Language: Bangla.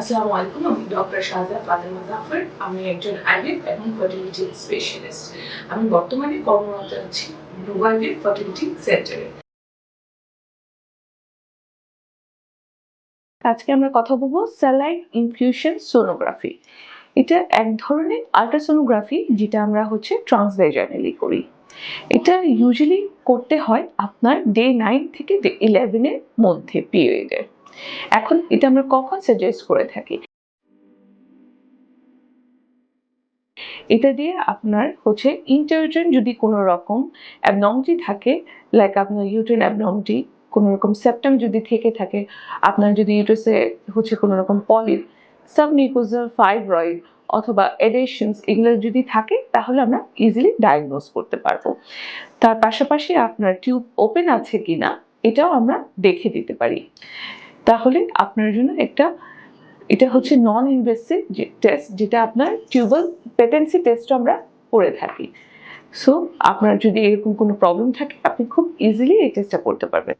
আসসালামু আলাইকুম, আমি ডক্টর শাহজাদ ফাতেমা জাফর আমি একজন আইভিএফ এবং ফার্টিলিটি স্পেশালিস্ট আমি বর্তমানে কর্মরত আছি নোভাইভিভ ফার্টিলিটি সেন্টারে আজকে আমরা কথা বলব স্যালাইন ইনফিউশন সোনোগ্রাফি এটা এক ধরনের আল্ট্রাসোনোগ্রাফি যেটা আমরা হচ্ছে ট্রান্সভেজানালি করি। এটা ইউজুয়ালি করতে হয় আপনার ডে নাইন থেকে ডে ইলেভেনের মধ্যে পিরিয়ডের এখন এটা আমরা কখন সাজেস্ট করে থাকি? এটা দিয়ে আপনার হচ্ছে ইন্টারজেন যদি কোনো রকম অ্যাবনমটি থাকে লাইক আপনার ইউটেন অ্যাবনমটি কোনো রকম সেপ্টাম যদি থেকে থাকে, আপনার যদি ইউটাসে হচ্ছে কোনো রকম পলিপ সাবনিউকোজাল ফাইব্রয়েড অথবা এডেশনস এগুলো যদি থাকে, তাহলে আমরা ইজিলি ডায়াগনোজ করতে পারব। তার পাশাপাশি আপনার টিউব ওপেন আছে কিনা, এটাও আমরা দেখে দিতে পারি। তাহলে আপনার জন্য একটা, এটা হচ্ছে নন ইনভেসিভ টেস্ট যেটা আপনার টিউবাল পেটেন্সি টেস্ট আমরা করে থাকি। সো আপনার যদি এরকম কোনো প্রবলেম থাকে, আপনি খুব ইজিলি এই টেস্টটা করতে পারবেন।